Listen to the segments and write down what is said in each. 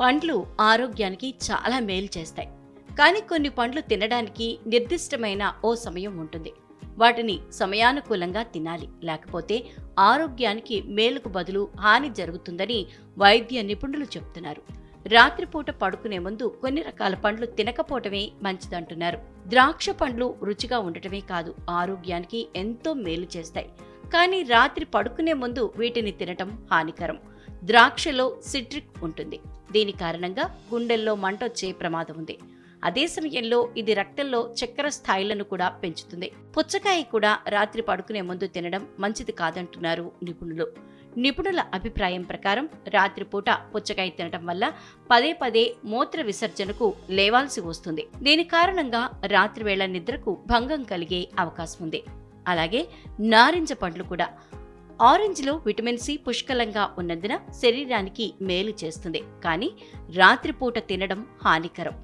పండ్లు ఆరోగ్యానికి చాలా మేలు చేస్తాయి. కానీ కొన్ని పండ్లు తినడానికి నిర్దిష్టమైన ఓ సమయం ఉంటుంది. వాటిని సమయానుకూలంగా తినాలి. లేకపోతే ఆరోగ్యానికి మేలుకు బదులు హాని జరుగుతుందని వైద్య నిపుణులు చెప్తున్నారు. రాత్రిపూట పడుకునే ముందు కొన్ని రకాల పండ్లు తినకపోవటమే మంచిదంటున్నారు. ద్రాక్ష పండ్లు రుచిగా ఉండటమే కాదు ఆరోగ్యానికి ఎంతో మేలు చేస్తాయి. కానీ రాత్రి పడుకునే ముందు వీటిని తినటం హానికరం. ద్రాక్షలో సిట్రిక్ ఉంటుంది. దీని కారణంగా గుండెల్లో మంటొచ్చే ప్రమాదం ఉంది. అదే సమయంలో ఇది రక్తంలో చక్కెర స్థాయిలను కూడా పెంచుతుంది. పుచ్చకాయ కూడా రాత్రి పడుకునే ముందు తినడం మంచిది కాదంటున్నారు నిపుణులు. నిపుణుల అభిప్రాయం ప్రకారం రాత్రిపూట పుచ్చకాయ తినడం వల్ల పదే పదే మూత్ర విసర్జనకు లేవాల్సి వస్తుంది. దీని కారణంగా రాత్రివేళ నిద్రకు భంగం కలిగే అవకాశం ఉంది. అలాగే నారింజ పండ్లు కూడా ఆరెంజ్లో విటమిన్ సి పుష్కలంగా ఉన్నందున శరీరానికి మేలు చేస్తుంది. కానీ రాత్రిపూట తినడం హానికరం.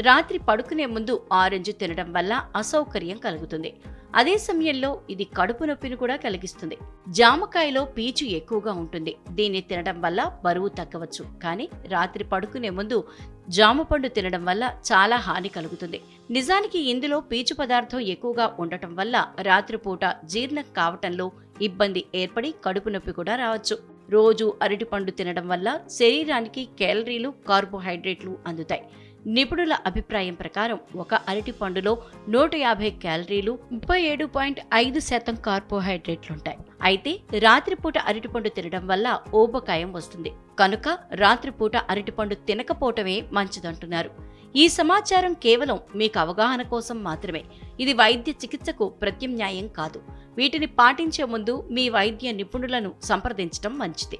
రాత్రి పడుకునే ముందు ఆరెంజ్ తినడం వల్ల అసౌకర్యం కలుగుతుంది. అదే సమయంలో ఇది కడుపు నొప్పిని కూడా కలిగిస్తుంది. జామకాయలో పీచు ఎక్కువగా ఉంటుంది. దీన్ని తినడం వల్ల బరువు తగ్గవచ్చు. కానీ రాత్రి పడుకునే ముందు జామపండు తినడం వల్ల చాలా హాని కలుగుతుంది. నిజానికి ఇందులో పీచు పదార్థం ఎక్కువగా ఉండటం వల్ల రాత్రిపూట జీర్ణం కావటంలో ఇబ్బంది ఏర్పడి కడుపు నొప్పి కూడా రావచ్చు. రోజు అరటిపండు తినడం వల్ల శరీరానికి క్యాలరీలు కార్బోహైడ్రేట్లు అందుతాయి. నిపుణుల అభిప్రాయం ప్రకారం ఒక అరటి పండులో నూట యాభై క్యాలరీలు ముప్పై ఏడు పాయింట్ ఐదు శాతం కార్బోహైడ్రేట్లుంటాయి. అయితే రాత్రిపూట అరటిపండు తినడం వల్ల ఊబకాయం వస్తుంది. కనుక రాత్రిపూట అరటిపండు తినకపోవటమే మంచిదంటున్నారు. ఈ సమాచారం కేవలం మీకు అవగాహన కోసం మాత్రమే. ఇది వైద్య చికిత్సకు ప్రత్యామ్నాయం కాదు. వీటిని పాటించే ముందు మీ వైద్య నిపుణులను సంప్రదించడం మంచిది.